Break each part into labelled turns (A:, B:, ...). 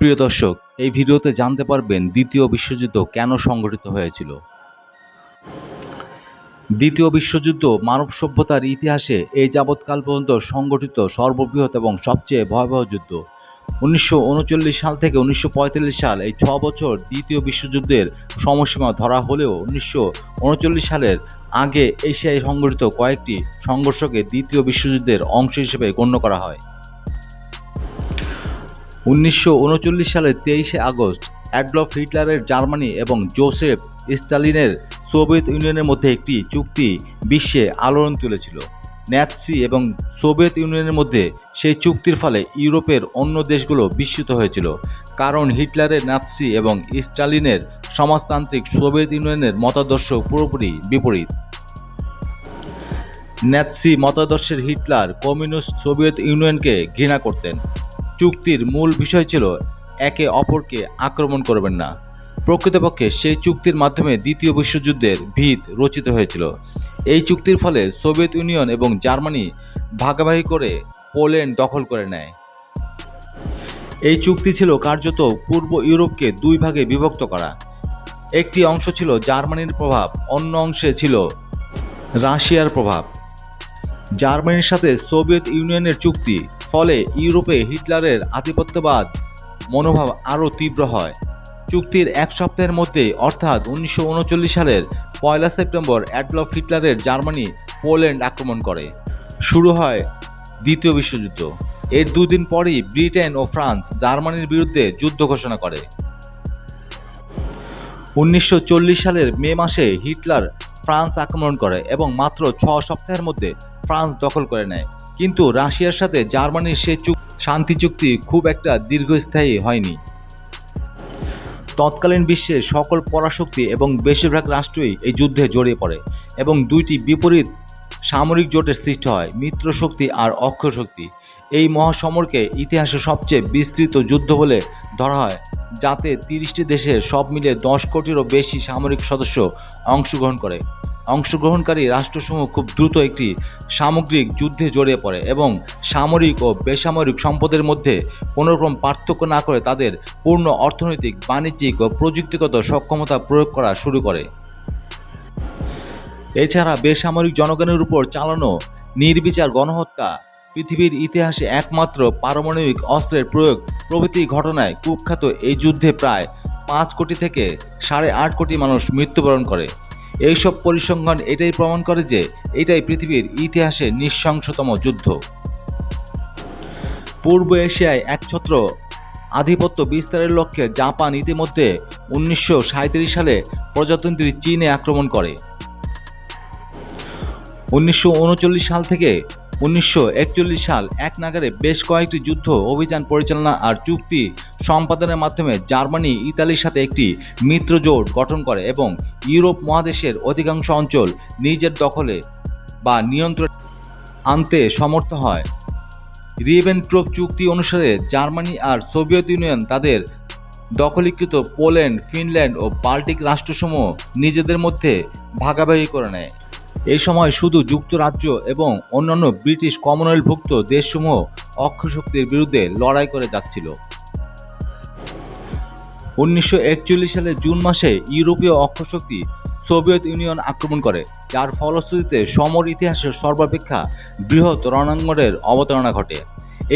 A: প্রিয় দর্শক এই ভিডিওতে জানতে পারবেন দ্বিতীয় বিশ্বযুদ্ধ কেন সংঘটিত হয়েছিল দ্বিতীয় বিশ্বযুদ্ধ মানব সভ্যতার ইতিহাসে এই যাবৎকাল পর্যন্ত সংগঠিত সর্ববৃহৎ এবং সবচেয়ে ভয়াবহ যুদ্ধ উনিশশো সাল থেকে উনিশশো সাল এই ছ বছর দ্বিতীয় বিশ্বযুদ্ধের সময়সীমা ধরা হলেও উনিশশো সালের আগে এশিয়ায় সংগঠিত কয়েকটি সংঘর্ষকে দ্বিতীয় বিশ্বযুদ্ধের অংশ হিসেবে গণ্য করা হয় উনিশশো সালের তেইশে আগস্ট অ্যাডলফ হিটলারের জার্মানি এবং জোসেফ স্টালিনের সোভিয়েত ইউনিয়নের মধ্যে একটি চুক্তি বিশ্বে আলোড়ন তুলেছিল ন্যাৎসি এবং সোভিয়েত ইউনিয়নের মধ্যে সেই চুক্তির ফলে ইউরোপের অন্য দেশগুলো বিস্মিত হয়েছিল কারণ হিটলারের ন্যাৎসি এবং স্টালিনের সমাজতান্ত্রিক সোভিয়েত ইউনিয়নের মতাদর্শ পুরোপুরি বিপরীত ন্যাৎসি মতাদর্শের হিটলার কমিউনিস্ট সোভিয়েত ইউনিয়নকে ঘৃণা করতেন চুক্তির মূল বিষয় ছিল একে অপরকে আক্রমণ করবেন না প্রকৃতপক্ষে সেই চুক্তির মাধ্যমে দ্বিতীয় বিশ্বযুদ্ধের ভিত রচিত হয়েছিল এই চুক্তির ফলে সোভিয়েত ইউনিয়ন এবং জার্মানি ভাগাভাগি করে পোল্যান্ড দখল করে নেয় এই চুক্তি ছিল কার্যত পূর্ব ইউরোপকে দুই ভাগে বিভক্ত করা একটি অংশ ছিল জার্মানির প্রভাব অন্য অংশে ছিল রাশিয়ার প্রভাব জার্মানির সাথে সোভিয়েত ইউনিয়নের চুক্তি ফলে ইউরোপে হিটলারের আধিপত্যবাদ মনোভাব আরও তীব্র হয় চুক্তির এক সপ্তাহের মধ্যে অর্থাৎ উনিশশো সালের পয়লা সেপ্টেম্বর অ্যাডলফ হিটলারের জার্মানি পোল্যান্ড আক্রমণ করে শুরু হয় দ্বিতীয় বিশ্বযুদ্ধ এর দুদিন পরই ব্রিটেন ও ফ্রান্স জার্মানির বিরুদ্ধে যুদ্ধ ঘোষণা করে উনিশশো সালের মে মাসে হিটলার ফ্রান্স আক্রমণ করে এবং মাত্র ছ সপ্তাহের মধ্যে ফ্রান্স দখল করে নেয় কিন্তু রাশিয়ার সাথে জার্মানির সে চুক শান্তি চুক্তি খুব একটা দীর্ঘস্থায়ী হয়নি তৎকালীন বিশ্বের সকল পরাশক্তি এবং বেশিরভাগ রাষ্ট্রই এই যুদ্ধে জড়িয়ে পড়ে এবং দুইটি বিপরীত সামরিক জোটের সৃষ্টি হয় মিত্র শক্তি আর অক্ষ শক্তি এই মহাসমরকে ইতিহাসে সবচেয়ে বিস্তৃত যুদ্ধ বলে ধরা হয় যাতে তিরিশটি দেশের সব মিলিয়ে দশ কোটিরও বেশি সামরিক সদস্য অংশগ্রহণ করে অংশগ্রহণকারী রাষ্ট্রসমূহ খুব দ্রুত একটি সামগ্রিক যুদ্ধে জড়িয়ে পড়ে এবং সামরিক ও বেসামরিক সম্পদের মধ্যে কোনোরকম পার্থক্য না করে তাদের পূর্ণ অর্থনৈতিক বাণিজ্যিক ও প্রযুক্তিগত সক্ষমতা প্রয়োগ করা শুরু করে এছাড়া বেসামরিক জনগণের উপর চালানো নির্বিচার গণহত্যা পৃথিবীর ইতিহাসে একমাত্র পারমাণবিক অস্ত্রের প্রয়োগ প্রভৃতি ঘটনায় কুখ্যাত এই যুদ্ধে প্রায় পাঁচ কোটি থেকে সাড়ে আট কোটি মানুষ মৃত্যুবরণ করে এইসব পরিসংখ্যান এটাই প্রমাণ করে যে এটাই পৃথিবীর ইতিহাসে নিঃশংসতম যুদ্ধ পূর্ব এশিয়ায় একছত্র আধিপত্য বিস্তারের লক্ষ্যে জাপান ইতিমধ্যে উনিশশো সালে প্রজাতন্ত্রী চীনে আক্রমণ করে উনিশশো সাল থেকে উনিশশো সাল এক নাগারে বেশ কয়েকটি যুদ্ধ অভিযান পরিচালনা আর চুক্তি সম্পাদনের মাধ্যমে জার্মানি ইতালির সাথে একটি মিত্র জোট গঠন করে এবং ইউরোপ মহাদেশের অধিকাংশ অঞ্চল নিজের দখলে বা নিয়ন্ত্রণ আনতে সমর্থ হয় রিভেনট্রোপ চুক্তি অনুসারে জার্মানি আর সোভিয়েত ইউনিয়ন তাদের দখলীকৃত পোল্যান্ড ফিনল্যান্ড ও বাল্টিক রাষ্ট্রসমূহ নিজেদের মধ্যে ভাগাভাগি করে নেয় এই সময় শুধু যুক্তরাজ্য এবং অন্যান্য ব্রিটিশ কমনওয়েলভুক্ত দেশসমূহ অক্ষশক্তির বিরুদ্ধে লড়াই করে যাচ্ছিল উনিশশো সালে জুন মাসে ইউরোপীয় অক্ষশক্তি সোভিয়েত ইউনিয়ন আক্রমণ করে যার ফলশ্রুতিতে সমর ইতিহাসের সর্বাপেক্ষা বৃহৎ রণাঙ্গনের অবতারণা ঘটে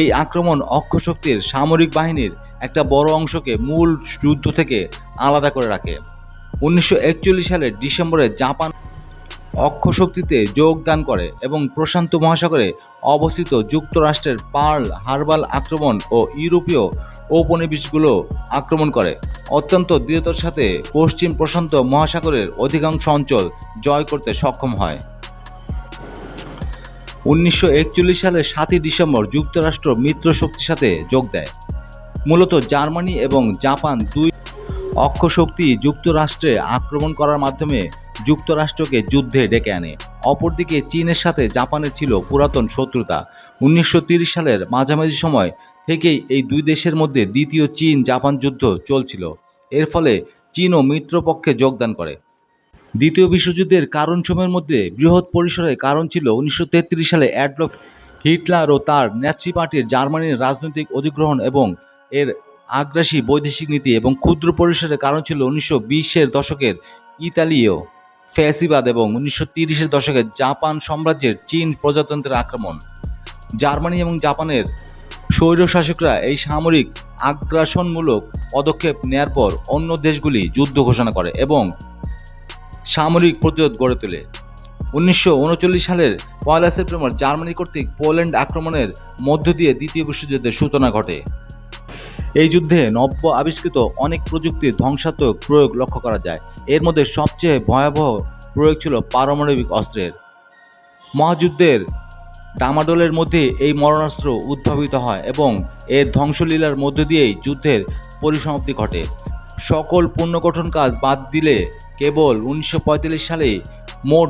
A: এই আক্রমণ অক্ষশক্তির সামরিক বাহিনীর একটা বড় অংশকে মূল যুদ্ধ থেকে আলাদা করে রাখে উনিশশো সালের ডিসেম্বরে জাপান অক্ষশক্তিতে যোগদান করে এবং প্রশান্ত মহাসাগরে অবস্থিত যুক্তরাষ্ট্রের পার্ল হারবাল আক্রমণ ও ইউরোপীয় ঔপনিবেশগুলো আক্রমণ করে অত্যন্ত দৃঢ়তার সাথে পশ্চিম প্রশান্ত মহাসাগরের অধিকাংশ অঞ্চল জয় করতে সক্ষম হয় উনিশশো একচল্লিশ সালের সাতই ডিসেম্বর যুক্তরাষ্ট্র মিত্র শক্তির সাথে যোগ দেয় মূলত জার্মানি এবং জাপান দুই অক্ষশক্তি যুক্তরাষ্ট্রে আক্রমণ করার মাধ্যমে যুক্তরাষ্ট্রকে যুদ্ধে ডেকে আনে অপরদিকে চীনের সাথে জাপানের ছিল পুরাতন শত্রুতা উনিশশো সালের মাঝামাঝি সময় থেকেই এই দুই দেশের মধ্যে দ্বিতীয় চীন জাপান যুদ্ধ চলছিল এর ফলে চীনও মিত্রপক্ষে যোগদান করে দ্বিতীয় বিশ্বযুদ্ধের কারণ সময়ের মধ্যে বৃহৎ পরিসরের কারণ ছিল উনিশশো সালে অ্যাডলফ হিটলার ও তার ন্যাচি পার্টির জার্মানির রাজনৈতিক অধিগ্রহণ এবং এর আগ্রাসী বৈদেশিক নীতি এবং ক্ষুদ্র পরিসরের কারণ ছিল উনিশশো বিশের দশকের ইতালীয় ফ্যাসিবাদ এবং উনিশশো তিরিশের দশকে জাপান সাম্রাজ্যের চীন প্রজাতন্ত্রের আক্রমণ জার্মানি এবং জাপানের স্বৈরশাসকরা এই সামরিক আগ্রাসনমূলক পদক্ষেপ নেয়ার পর অন্য দেশগুলি যুদ্ধ ঘোষণা করে এবং সামরিক প্রতিরোধ গড়ে তোলে উনিশশো সালের পয়লা সেপ্টেম্বর জার্মানি কর্তৃক পোল্যান্ড আক্রমণের মধ্য দিয়ে দ্বিতীয় বিশ্বযুদ্ধের সূচনা ঘটে এই যুদ্ধে নব্য আবিষ্কৃত অনেক প্রযুক্তির ধ্বংসাত্মক প্রয়োগ লক্ষ্য করা যায় এর মধ্যে সবচেয়ে ভয়াবহ প্রয়োগ ছিল পারমাণবিক অস্ত্রের মহাযুদ্ধের ডামাডোলের মধ্যে এই মরণাস্ত্র উদ্ভাবিত হয় এবং এর ধ্বংসলীলার মধ্য দিয়েই যুদ্ধের পরিসমাপ্তি ঘটে সকল পুনর্গঠন কাজ বাদ দিলে কেবল উনিশশো সালে মোট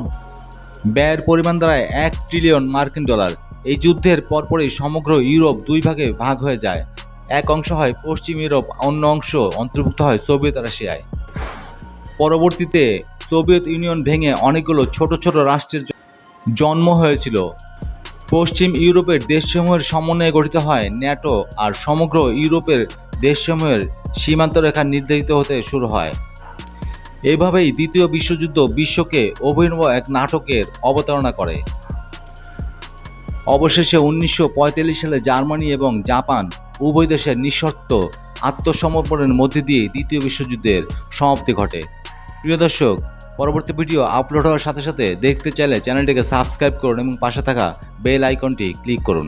A: ব্যয়ের পরিমাণ দাঁড়ায় এক ট্রিলিয়ন মার্কিন ডলার এই যুদ্ধের পরপরই সমগ্র ইউরোপ দুই ভাগে ভাগ হয়ে যায় এক অংশ হয় পশ্চিম ইউরোপ অন্য অংশ অন্তর্ভুক্ত হয় সোভিয়েত রাশিয়ায় পরবর্তীতে সোভিয়েত ইউনিয়ন ভেঙে অনেকগুলো ছোট ছোট রাষ্ট্রের জন্ম হয়েছিল পশ্চিম ইউরোপের দেশসমূহের সমন্বয়ে গঠিত হয় ন্যাটো আর সমগ্র ইউরোপের দেশসমূহের সীমান্তরেখা নির্ধারিত হতে শুরু হয় এভাবেই দ্বিতীয় বিশ্বযুদ্ধ বিশ্বকে অভিনব এক নাটকের অবতারণা করে অবশেষে উনিশশো সালে জার্মানি এবং জাপান উভয় দেশের নিঃশর্ত আত্মসমর্পণের মধ্যে দিয়ে দ্বিতীয় বিশ্বযুদ্ধের সমাপ্তি ঘটে প্রিয় দর্শক পরবর্তী ভিডিও আপলোড হওয়ার সাথে সাথে দেখতে চাইলে চ্যানেলটিকে সাবস্ক্রাইব করুন এবং পাশে থাকা বেল আইকনটি ক্লিক করুন